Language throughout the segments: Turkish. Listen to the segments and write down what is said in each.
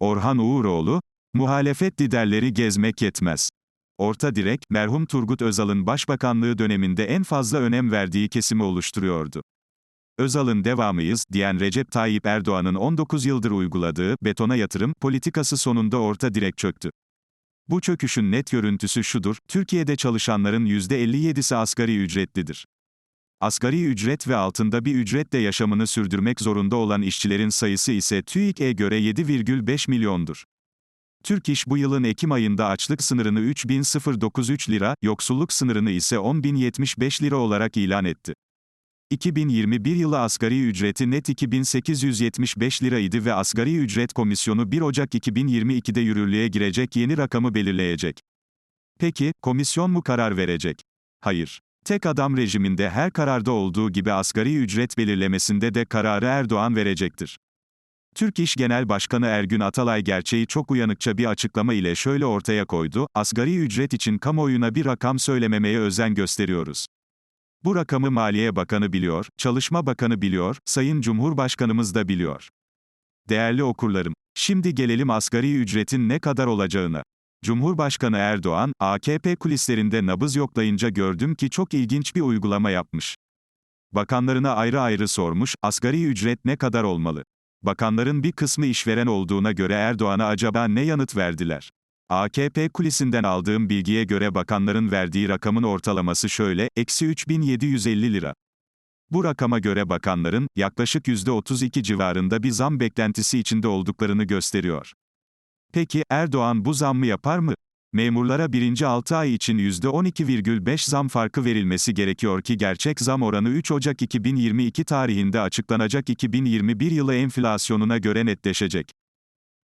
Orhan Uğuroğlu, muhalefet liderleri gezmek yetmez. Orta direk, merhum Turgut Özal'ın başbakanlığı döneminde en fazla önem verdiği kesimi oluşturuyordu. Özal'ın devamıyız diyen Recep Tayyip Erdoğan'ın 19 yıldır uyguladığı betona yatırım politikası sonunda orta direk çöktü. Bu çöküşün net görüntüsü şudur, Türkiye'de çalışanların %57'si asgari ücretlidir. Asgari ücret ve altında bir ücretle yaşamını sürdürmek zorunda olan işçilerin sayısı ise TÜİK'e göre 7,5 milyondur. Türk İş bu yılın Ekim ayında açlık sınırını 3093 lira, yoksulluk sınırını ise 10075 lira olarak ilan etti. 2021 yılı asgari ücreti net 2875 liraydı ve asgari ücret komisyonu 1 Ocak 2022'de yürürlüğe girecek yeni rakamı belirleyecek. Peki, komisyon mu karar verecek? Hayır. Tek adam rejiminde her kararda olduğu gibi asgari ücret belirlemesinde de kararı Erdoğan verecektir. Türk İş Genel Başkanı Ergün Atalay gerçeği çok uyanıkça bir açıklama ile şöyle ortaya koydu, asgari ücret için kamuoyuna bir rakam söylememeye özen gösteriyoruz. Bu rakamı Maliye Bakanı biliyor, Çalışma Bakanı biliyor, Sayın Cumhurbaşkanımız da biliyor. Değerli okurlarım, şimdi gelelim asgari ücretin ne kadar olacağına. Cumhurbaşkanı Erdoğan, AKP kulislerinde nabız yoklayınca gördüm ki çok ilginç bir uygulama yapmış. Bakanlarına ayrı ayrı sormuş, asgari ücret ne kadar olmalı? Bakanların bir kısmı işveren olduğuna göre Erdoğan'a acaba ne yanıt verdiler? AKP kulisinden aldığım bilgiye göre bakanların verdiği rakamın ortalaması şöyle, eksi 3750 lira. Bu rakama göre bakanların, yaklaşık %32 civarında bir zam beklentisi içinde olduklarını gösteriyor. Peki, Erdoğan bu zammı yapar mı? Memurlara birinci 6 ay için %12,5 zam farkı verilmesi gerekiyor ki gerçek zam oranı 3 Ocak 2022 tarihinde açıklanacak 2021 yılı enflasyonuna göre netleşecek.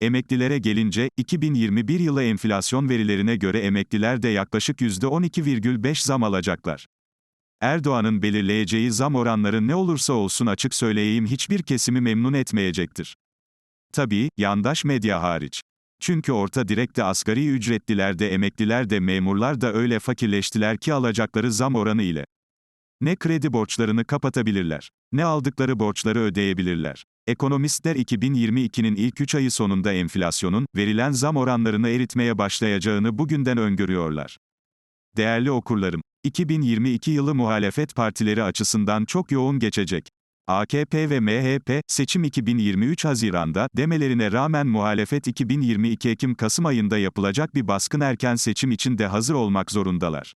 Emeklilere gelince, 2021 yılı enflasyon verilerine göre emekliler de yaklaşık %12,5 zam alacaklar. Erdoğan'ın belirleyeceği zam oranları ne olursa olsun açık söyleyeyim hiçbir kesimi memnun etmeyecektir. Tabii, yandaş medya hariç. Çünkü orta direkte asgari ücretliler de emekliler de memurlar da öyle fakirleştiler ki alacakları zam oranı ile. Ne kredi borçlarını kapatabilirler, ne aldıkları borçları ödeyebilirler. Ekonomistler 2022'nin ilk 3 ayı sonunda enflasyonun, verilen zam oranlarını eritmeye başlayacağını bugünden öngörüyorlar. Değerli okurlarım, 2022 yılı muhalefet partileri açısından çok yoğun geçecek. AKP ve MHP, seçim 2023 Haziran'da, demelerine rağmen muhalefet 2022 Ekim-Kasım ayında yapılacak bir baskın erken seçim için de hazır olmak zorundalar.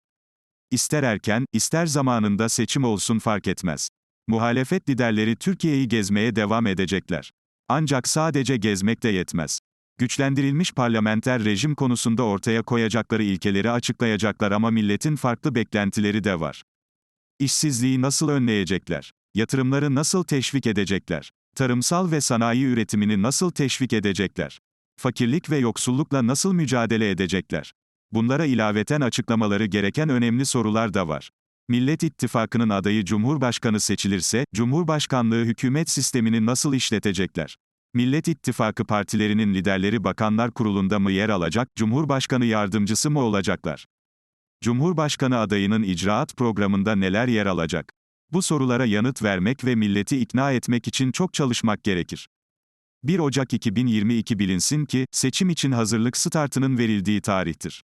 İster erken, ister zamanında seçim olsun fark etmez. Muhalefet liderleri Türkiye'yi gezmeye devam edecekler. Ancak sadece gezmek de yetmez. Güçlendirilmiş parlamenter rejim konusunda ortaya koyacakları ilkeleri açıklayacaklar ama milletin farklı beklentileri de var. İşsizliği nasıl önleyecekler? Yatırımları nasıl teşvik edecekler? Tarımsal ve sanayi üretimini nasıl teşvik edecekler? Fakirlik ve yoksullukla nasıl mücadele edecekler? Bunlara ilaveten açıklamaları gereken önemli sorular da var. Millet İttifakı'nın adayı Cumhurbaşkanı seçilirse, Cumhurbaşkanlığı hükümet sistemini nasıl işletecekler? Millet İttifakı partilerinin liderleri Bakanlar Kurulu'nda mı yer alacak, Cumhurbaşkanı yardımcısı mı olacaklar? Cumhurbaşkanı adayının icraat programında neler yer alacak? Bu sorulara yanıt vermek ve milleti ikna etmek için çok çalışmak gerekir. 1 Ocak 2022 bilinsin ki, seçim için hazırlık startının verildiği tarihtir.